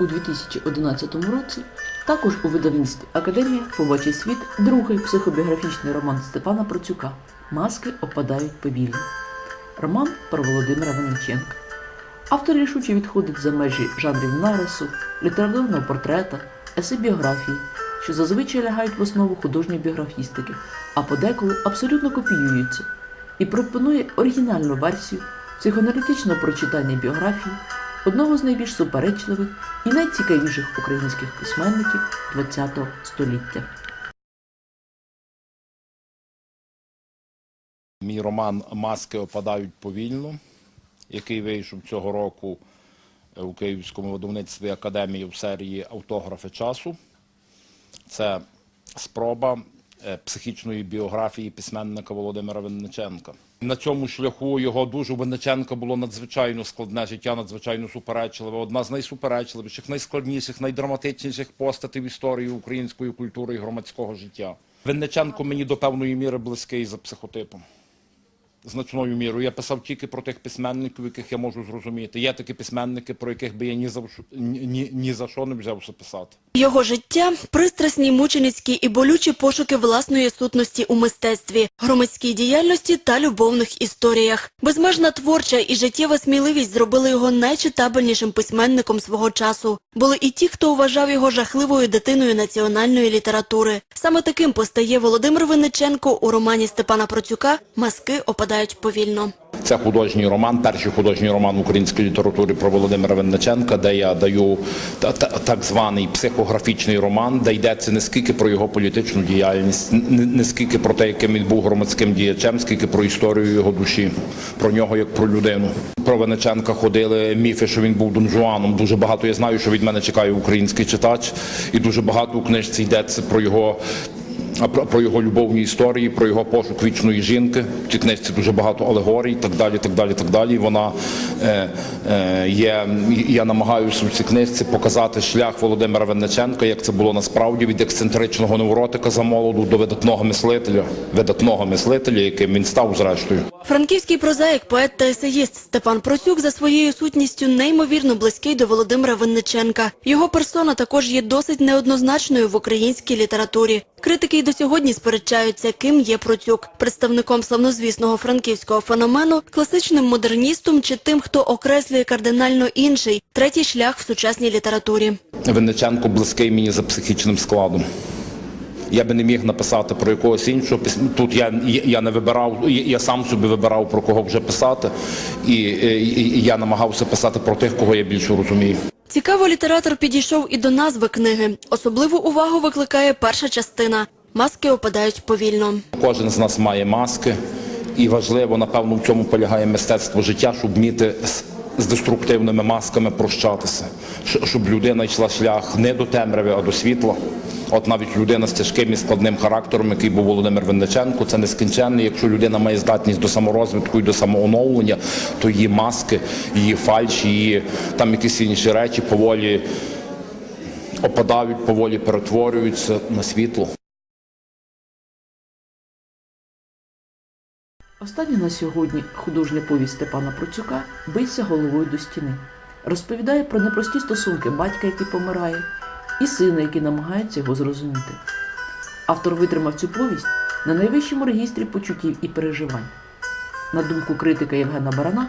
У 2011 році також у видавництві Академія побачить світ другий психобіографічний роман Степана Процюка Маски опадають повільно. Роман про Володимира Винниченка. Автор рішуче відходить за межі жанрів нарису, літературного портрета, есе-біографії, що зазвичай лягають в основу художньої біографістики, а подеколи абсолютно копіюються, і пропонує оригінальну версію психоаналітичного прочитання біографії одного з найбільш суперечливих і найцікавіших українських письменників ХХ століття. Мій роман Маски опадають повільно, який вийшов цього року у Київському видавництві Академії в серії Автографи часу. Це спроба психічної біографії письменника Володимира Винниченка. На цьому шляху його дуже Винниченка було надзвичайно складне життя, надзвичайно суперечливе. Одна з найсуперечливіших, найскладніших, найдраматичніших постатей в історії української культури і громадського життя. Винниченко мені до певної міри близький за психотипом. Значною мірою. Я писав тільки про тих письменників, яких я можу зрозуміти. Є такі письменники, про яких би я ні за, ні, ні, ні за що не взявся писати. Його життя пристрасні, мученицькі і болючі пошуки власної сутності у мистецтві, громадській діяльності та любовних історіях. Безмежна творча і життєва сміливість зробили його найчитабельнішим письменником свого часу. Були і ті, хто вважав його жахливою дитиною національної літератури. Саме таким постає Володимир Винниченко у романі Степана Процюка Маски опадають повільно. Це художній роман, перший художній роман в українській літературі про Володимира Винниченка, де я даю та- та- так званий психографічний роман, де йдеться не скільки про його політичну діяльність, не, скільки про те, яким він був громадським діячем, скільки про історію його душі, про нього як про людину. Про Винниченка ходили міфи, що він був Дон Жуаном. Дуже багато я знаю, що від мене чекає український читач, і дуже багато у книжці йдеться про його про, про його любовні історії, про його пошук вічної жінки. В цій книжці дуже багато алегорій, так далі, так далі, так далі. Вона е, е, є. Я намагаюся в цій книжці показати шлях Володимира Винниченка, як це було насправді від ексцентричного невротика за молоду до видатного мислителя, видатного мислителя, яким він став зрештою. Франківський прозаїк, поет та есеїст Степан Процюк за своєю сутністю неймовірно близький до Володимира Винниченка. Його персона також є досить неоднозначною в українській літературі. Критики й до сьогодні сперечаються, ким є Процюк – представником славнозвісного франківського феномену, класичним модерністом чи тим, хто окреслює кардинально інший третій шлях в сучасній літературі. Винниченко близький мені за психічним складом. Я би не міг написати про якогось іншого Тут я, я не вибирав, я, я сам собі вибирав про кого вже писати, і, і, і я намагався писати про тих, кого я більше розумію. Цікаво, літератор підійшов і до назви книги. Особливу увагу викликає перша частина. Маски опадають повільно. Кожен з нас має маски, і важливо, напевно, в цьому полягає мистецтво життя, щоб вміти з, деструктивними масками прощатися, щоб людина йшла шлях не до темряви, а до світла. От навіть людина з тяжким і складним характером, який був Володимир Винниченко, це нескінченний. Якщо людина має здатність до саморозвитку і до самооновлення, то її маски, її фальш, її там якісь інші речі поволі опадають, поволі перетворюються на світло. Остання на сьогодні художня повість Степана Процюка бийся головою до стіни. Розповідає про непрості стосунки батька, який помирає, і сина, який намагається його зрозуміти. Автор витримав цю повість на найвищому регістрі почуттів і переживань. На думку критика Євгена Барана,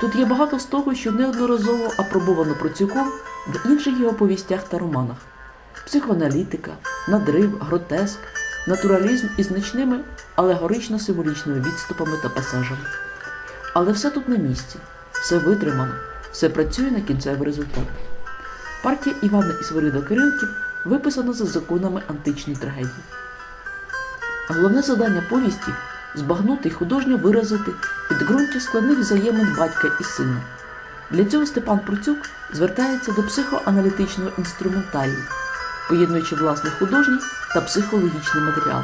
тут є багато з того, що неодноразово апробовано Процюком в інших його повістях та романах: психоаналітика, надрив, гротеск, натуралізм із значними алегорично-символічними відступами та пасажами. Але все тут на місці, все витримано, все працює на кінцевий результат. Партія Івана і Свирида Кирилків виписана за законами античної трагедії. Головне завдання повісті збагнути і художньо виразити підґрунтя складних взаємин батька і сина. Для цього Степан Процюк звертається до психоаналітичного інструментарію, поєднуючи власний художній та психологічний матеріал.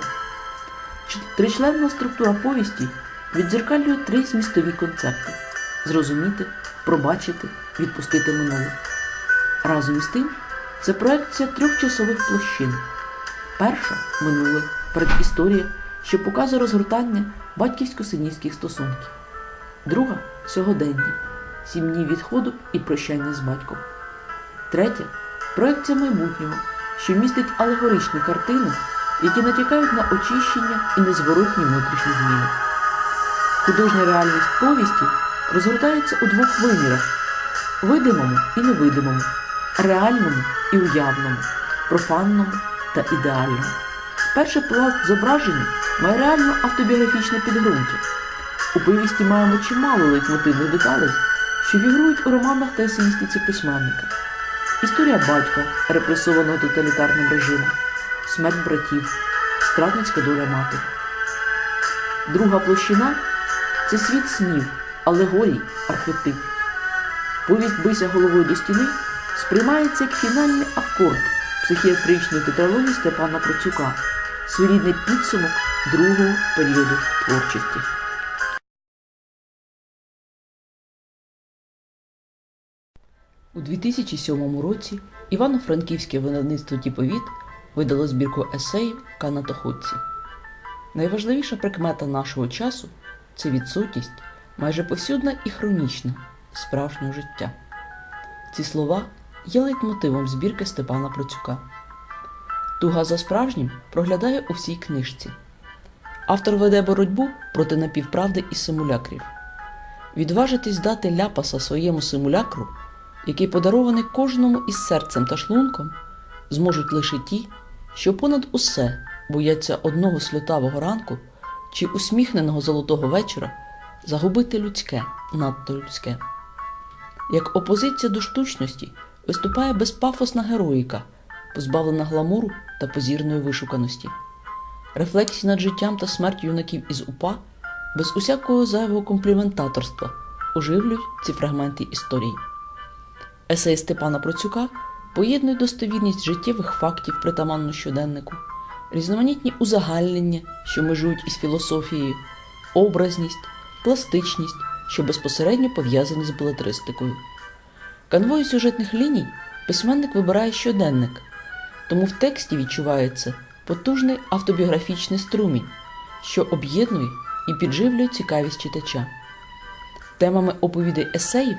Тричленна структура повісті віддзеркалює три змістові концепти: зрозуміти, пробачити, відпустити минуле. Разом із тим, це проекція трьох часових площин. Перша минуле, передісторія, що показує розгортання батьківсько-синівських стосунків. Друга сьогодення, сім днів відходу і прощання з батьком. Третє проекція майбутнього, що містить алегоричні картини, які натякають на очищення і незворотні внутрішні зміни. Художня реальність повісті розгортається у двох вимірах видимому і невидимому, реальному і уявному, профанному та ідеальному. Перший пласт зображення має реально автобіографічне підґрунтя. У повісті маємо чимало лейтмотивних деталей, що фігурують у романах та есеїстиці письменника. Історія батька, репресованого тоталітарним режимом, смерть братів, страдницька доля матері. Друга площина це світ снів, алегорій, архетип. Повість бися головою до стіни сприймається як фінальний акорд психіатричної тетралогії Степана Процюка, своєрідний підсумок другого періоду творчості. У 2007 році Івано-Франківське видавництво Тіповіт видало збірку есеїв Канатоходці. Найважливіша прикмета нашого часу це відсутність майже повсюдна і хронічна справжнього життя. Ці слова є лейтмотивом збірки Степана Процюка. Туга за справжнім проглядає у всій книжці. Автор веде боротьбу проти напівправди і симулякрів. Відважитись дати ляпаса своєму симулякру, який подарований кожному із серцем та шлунком, зможуть лише ті, що понад усе бояться одного сльотавого ранку чи усміхненого золотого вечора загубити людське, надто людське. Як опозиція до штучності виступає безпафосна героїка, позбавлена гламуру та позірної вишуканості. Рефлексії над життям та смертю юнаків із УПА без усякого зайвого компліментаторства оживлюють ці фрагменти історії. Есей Степана Процюка поєднує достовірність життєвих фактів притаманну щоденнику, різноманітні узагальнення, що межують із філософією, образність, пластичність, що безпосередньо пов'язані з белетристикою. Канвою сюжетних ліній письменник вибирає щоденник, тому в тексті відчувається потужний автобіографічний струмінь, що об'єднує і підживлює цікавість читача. Темами оповідей есеїв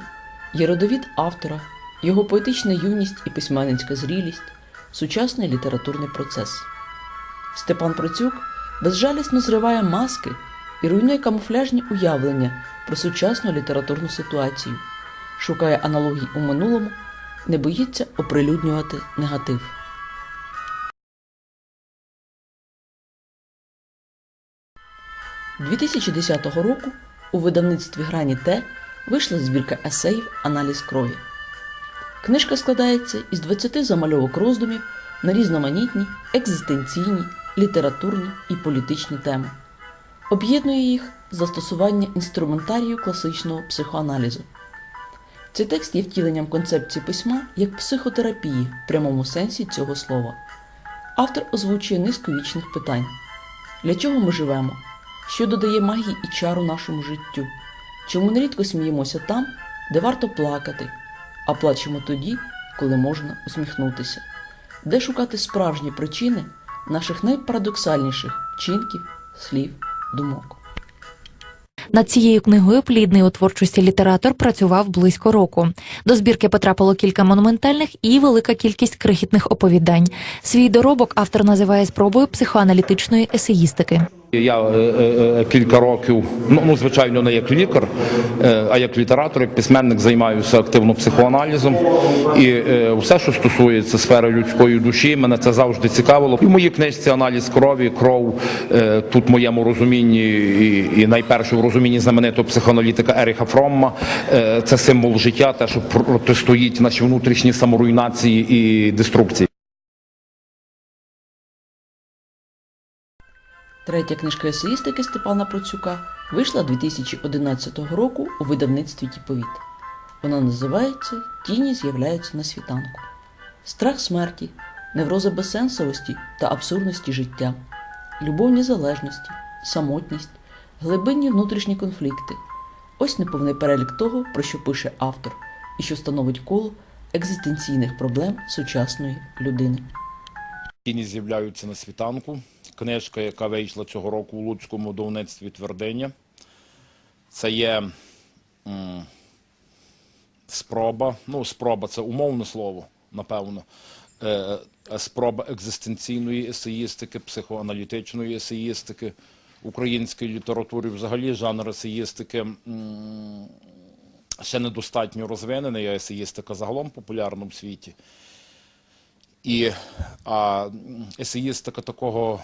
є родовід автора, його поетична юність і письменницька зрілість, сучасний літературний процес. Степан Процюк безжалісно зриває маски і руйнує камуфляжні уявлення про сучасну літературну ситуацію, шукає аналогій у минулому, не боїться оприлюднювати негатив. – 2010 року у видавництві Грані Т вийшла збірка есеїв Аналіз крові. Книжка складається із 20 замальовок роздумів на різноманітні, екзистенційні, літературні і політичні теми. Об'єднує їх застосування інструментарію класичного психоаналізу. Цей текст є втіленням концепції письма як психотерапії в прямому сенсі цього слова. Автор озвучує низку вічних питань: для чого ми живемо? Що додає магії і чару нашому життю? Чому нерідко сміємося там, де варто плакати, а плачемо тоді, коли можна усміхнутися? Де шукати справжні причини наших найпарадоксальніших вчинків, слів, думок? Над цією книгою плідний у творчості літератор працював близько року. До збірки потрапило кілька монументальних і велика кількість крихітних оповідань. Свій доробок автор називає спробою психоаналітичної есеїстики. Я е, е, кілька років, ну, ну звичайно, не як лікар, е, а як літератор, як письменник займаюся активно психоаналізом. І е, все, що стосується сфери людської душі, мене це завжди цікавило. І в моїй книжці аналіз крові, кров е, тут в моєму розумінні, і, найперше в розумінні знаменитого психоаналітика Еріха Фромма, е, це символ життя, те, що протистоїть наші внутрішні саморуйнації і деструкції. Третя книжка есеїстики Степана Процюка вийшла 2011 року у видавництві Тіповіт. Вона називається Тіні з'являються на світанку. Страх смерті, невроза безсенсовості та абсурдності життя, любовні залежності, самотність, глибинні внутрішні конфлікти. Ось неповний перелік того, про що пише автор, і що становить коло екзистенційних проблем сучасної людини. Тіні з'являються на світанку. Книжка, яка вийшла цього року у Луцькому видавництві Твердиня. Це є м, спроба. Ну, спроба це умовне слово. напевно. Е, Спроба екзистенційної есеїстики, психоаналітичної есеїстики, української літератури, взагалі жанр есеїстики м, ще недостатньо розвинений, а есеїстика загалом популярна в світі. І а, есеїстика такого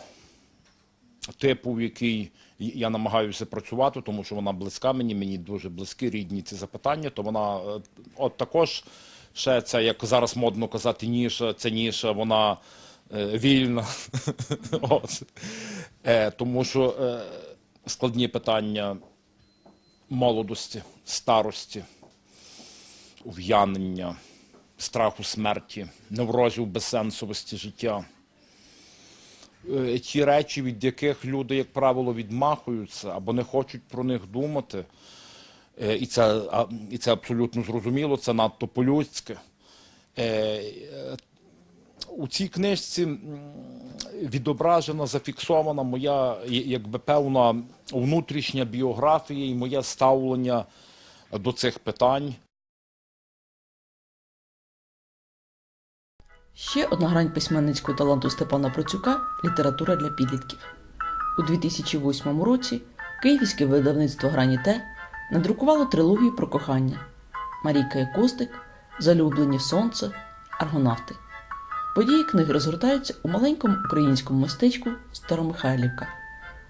типу, в який я намагаюся працювати, тому що вона близька мені, мені дуже близькі рідні ці запитання, то вона е, от також ще ця, як зараз модно казати, ніша, ця ніша, вона е, вільна. Е, тому що е, складні питання молодості, старості, ув'янення, страху смерті, неврозів безсенсовості життя ті речі, від яких люди, як правило, відмахуються або не хочуть про них думати. Е, І це, і це абсолютно зрозуміло, це надто по-людськи. Е, е, У цій книжці відображена, зафіксована моя якби певна внутрішня біографія і моє ставлення до цих питань. Ще одна грань письменницького таланту Степана Процюка література для підлітків. У 2008 році київське видавництво Граніте надрукувало трилогію про кохання Марійка і Костик, Залюблені в сонце, Аргонавти. Події книги розгортаються у маленькому українському містечку Старомихайлівка.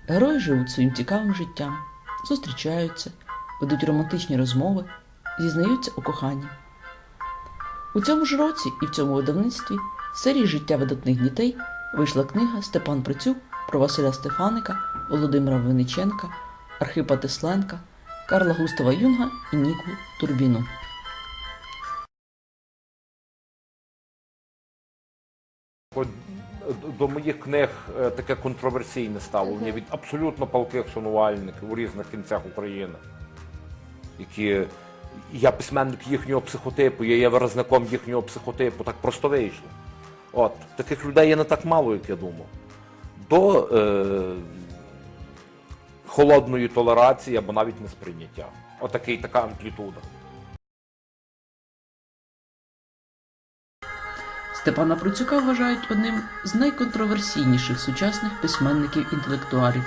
Герої живуть своїм цікавим життям, зустрічаються, ведуть романтичні розмови, зізнаються у коханні. У цьому ж році і в цьому видавництві в серії життя видатних дітей вийшла книга Степан Прицюк про Василя Стефаника, Володимира Винниченка, Архипа Тесленка, Карла Густава Юнга і Ніку Турбіну. До моїх книг е, таке контроверсійне ставлення від абсолютно палких шанувальників у різних кінцях України, які я письменник їхнього психотипу, я є виразником їхнього психотипу, так просто вийшло. От, таких людей є не так мало, як я думав. До е, холодної толерації або навіть несприйняття. Отакий, така амплітуда. Степана Процюка вважають одним з найконтроверсійніших сучасних письменників-інтелектуалів.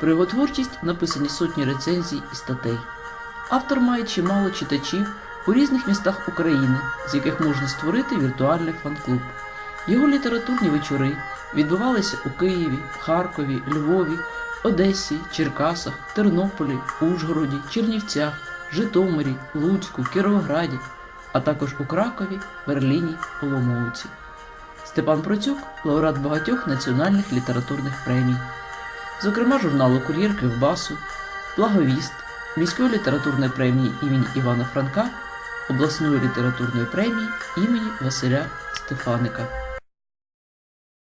Про його творчість написані сотні рецензій і статей. Автор має чимало читачів у різних містах України, з яких можна створити віртуальний фан-клуб. Його літературні вечори відбувалися у Києві, Харкові, Львові, Одесі, Черкасах, Тернополі, Ужгороді, Чернівцях, Житомирі, Луцьку, Кіровограді, а також у Кракові, Берліні, Оломouці. Степан Процюк лауреат багатьох національних літературних премій, зокрема журналу Кур'єр Кривбасу, Благовіст, міської літературної премії імені Івана Франка, обласної літературної премії імені Василя Стефаника.